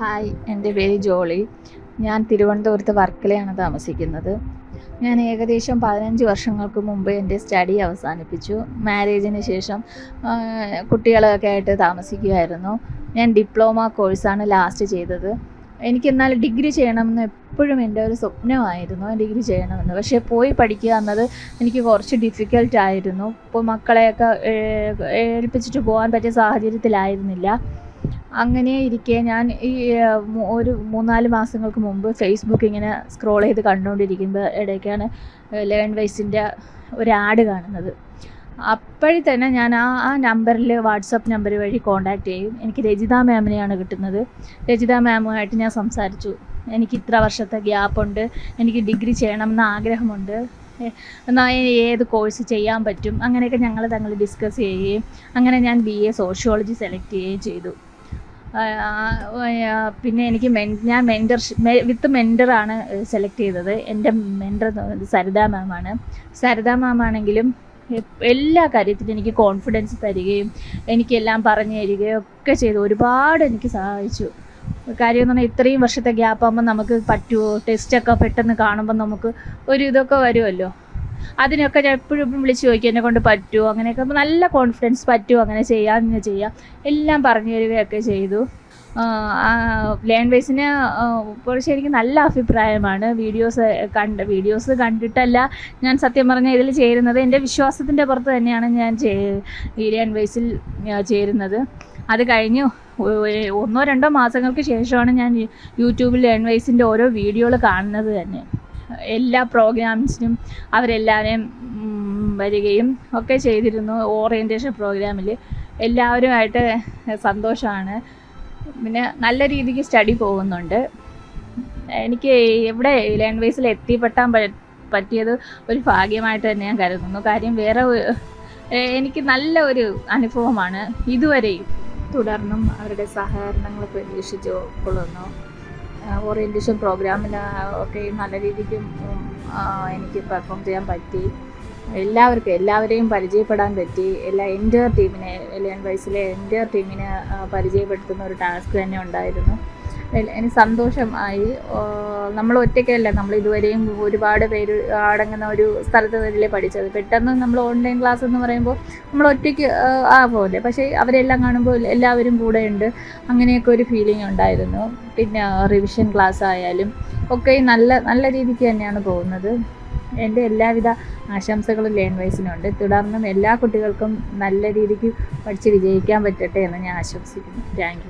Hi എന്റെ പേര് ജോളി. ഞാൻ തിരുവനന്തപുരത്ത് വർക്കലയാണ് താമസിക്കുന്നത്. ഞാൻ ഏകദേശം പതിനഞ്ച് വർഷങ്ങൾക്ക് മുമ്പ് എന്റെ സ്റ്റഡി അവസാനിപ്പിച്ചു. മാരേജിന് ശേഷം കുട്ടികളൊക്കെ ആയിട്ട് താമസിക്കുമായിരുന്നു ഞാൻ ഡിപ്ലോമ കോഴ്സാണ് ലാസ്റ്റ് ചെയ്തത്. എനിക്ക് എന്നാൽ ഡിഗ്രി ചെയ്യണമെന്ന് എപ്പോഴും എന്റെ ഒരു സ്വപ്നമായിരുന്നു ഡിഗ്രി ചെയ്യണമെന്ന്. പക്ഷേ പോയി പഠിക്കുക എന്നത് എനിക്ക് കുറച്ച് ഡിഫിക്കൽട്ട് ആയിരുന്നു. ഇപ്പോൾ മക്കളെയൊക്കെ ഏൽപ്പിച്ചിട്ട് പോകാൻ പറ്റിയ സാഹചര്യത്തിലായിരുന്നില്ല. അങ്ങനെ ഇരിക്കെ ഞാൻ ഈ ഒരു മൂന്നാൽ മാസങ്ങൾക്ക് മുമ്പ് ഫേസ്ബുക്ക് ഇങ്ങനെ സ്ക്രോൾ ചെയ്ത് കണ്ടുകൊണ്ടിരിക്കുമ്പോൾ ഇടയ്ക്കാണ് ലേൺ വൈസിന്റെ ഒരു ആഡ് കാണുന്നത്. അപ്പോഴി തന്നെ ഞാൻ ആ ആ നമ്പറിൽ വാട്സപ്പ് നമ്പർ വഴി കോൺടാക്റ്റ് ചെയ്യും. എനിക്ക് രജിത മാമിനെയാണ് കിട്ടുന്നത്. രജിത മാമുമായിട്ട് ഞാൻ സംസാരിച്ചു. എനിക്ക് ഇത്ര വർഷത്തെ ഗ്യാപ്പുണ്ട് എനിക്ക് ഡിഗ്രി ചെയ്യണം ചെയ്യണമെന്ന് ആഗ്രഹമുണ്ട്. എന്നാൽ ഏത് കോഴ്സ് ചെയ്യാൻ പറ്റും? അങ്ങനെയൊക്കെ ഞങ്ങൾ തങ്ങൾ ഡിസ്കസ് ചെയ്യുകയും അങ്ങനെ ഞാൻ ബി എ സോഷ്യോളജി സെലക്ട് ചെയ്യുകയും ചെയ്തു. പിന്നെ എനിക്ക് ഞാൻ മെന്റർ വിത്ത് മെന്ററാണ് സെലക്ട് ചെയ്തത്. എന്റെ മെന്റർ എന്ന് പറയുന്നത് സരിത മാമാണ് സരിത മാമാണെങ്കിലും എല്ലാ കാര്യത്തിലും എനിക്ക് കോൺഫിഡൻസ് തരികയും എനിക്കെല്ലാം പറഞ്ഞു തരികയും ഒക്കെ ചെയ്തു. ഒരുപാട് എനിക്ക് സഹായിച്ചു. കാര്യം എന്ന് പറഞ്ഞാൽ ഇത്രയും വർഷത്തെ ഗ്യാപ്പ് ആകുമ്പോൾ നമുക്ക് പറ്റുമോ ടെസ്റ്റൊക്കെ പെട്ടെന്ന് കാണുമ്പോൾ നമുക്ക് ഒരു ഇതൊക്കെ വരുമല്ലോ. അതിനൊക്കെ ഞാൻ എപ്പോഴും വിളിച്ച് ചോദിക്കും എന്നെ കൊണ്ട് പറ്റുമോ അങ്ങനെയൊക്കെ നല്ല കോൺഫിഡൻസ് പറ്റുമോ അങ്ങനെ ചെയ്യാം ഇങ്ങനെ ചെയ്യാം. എല്ലാം പറഞ്ഞു തരികയൊക്കെ ചെയ്തു. ലേൺ കുറച്ച് എനിക്ക് നല്ല അഭിപ്രായമാണ്. വീഡിയോസ് കണ്ട് വീഡിയോസ് കണ്ടിട്ടല്ല ഞാൻ സത്യം പറഞ്ഞ ഇതിൽ ചേരുന്നത്. എന്റെ വിശ്വാസത്തിന്റെ പുറത്ത് തന്നെയാണ് ഞാൻ ചേ- ഈ ഞാൻ ചേരുന്നത്. അത് കഴിഞ്ഞു. ഒന്നോ രണ്ടോ മാസങ്ങൾക്ക് ശേഷമാണ് ഞാൻ യൂട്യൂബിൽ ലേൺ വൈസിന്റെ ഓരോ വീഡിയോകൾ കാണുന്നത് തന്നെ. എല്ലാ പ്രോഗ്രാംസിനും അവരെല്ലാവരെയും വരികയും ഒക്കെ ചെയ്തിരുന്നു. ഓറിയന്റേഷൻ പ്രോഗ്രാമിൽ എല്ലാവരുമായിട്ട് സന്തോഷമാണ്. പിന്നെ നല്ല രീതിക്ക് സ്റ്റഡി പോകുന്നുണ്ട്. എനിക്ക് ഇവിടെ ലേൺ എത്തിപ്പെട്ടാൻ പറ്റിയത് ഒരു ഭാഗ്യമായിട്ട് തന്നെ ഞാൻ കരുതുന്നു. കാര്യം വേറെ എനിക്ക് നല്ല ഒരു അനുഭവമാണ് ഇതുവരെയും തുടർന്നും അവരുടെ സഹകരണങ്ങൾ പ്രതീക്ഷിച്ചു കൊള്ളുന്നു ഓറിയന്റേഷൻ പ്രോഗ്രാമിന് ഒക്കെ നല്ല രീതിക്ക് എനിക്ക് പെർഫോം ചെയ്യാൻ പറ്റി. എല്ലാവർക്കും എല്ലാവരെയും പരിചയപ്പെടാൻ പറ്റി. എല്ലാ എന്റെ ടീമിനെ ലേൺ വൈസിലെ എന്റെ ടീമിനെ പരിചയപ്പെടുത്തുന്ന ഒരു ടാസ്ക് തന്നെ ഉണ്ടായിരുന്നു. എനിക്ക് സന്തോഷമായി. നമ്മൾ ഒറ്റയ്ക്കല്ല? നമ്മൾ ഇതുവരെയും ഒരുപാട് പേര് അടങ്ങുന്ന ഒരു സ്ഥലത്ത് തന്നെയല്ലേ പഠിച്ചത്? പെട്ടെന്ന് നമ്മൾ ഓൺലൈൻ ക്ലാസ് എന്ന് പറയുമ്പോൾ നമ്മൾ ഒറ്റയ്ക്ക് ആ, പോലെ. പക്ഷേ അവരെല്ലാം കാണുമ്പോൾ എല്ലാവരും കൂടെ ഉണ്ട് അങ്ങനെയൊക്കെ ഒരു ഫീലിംഗ് ഉണ്ടായിരുന്നു. പിന്നെ റിവിഷൻ ക്ലാസ് ആയാലും ഒക്കെ നല്ല നല്ല രീതിക്ക് തന്നെയാണ് പോകുന്നത്. എന്റെ എല്ലാവിധ ആശംസകളും ലേൺ വൈസിനുണ്ട് തുടർന്നും എല്ലാ കുട്ടികൾക്കും നല്ല രീതിക്ക് പഠിച്ച് വിജയിക്കാൻ പറ്റട്ടെ എന്ന് ഞാൻ ആശംസിക്കുന്നു. താങ്ക്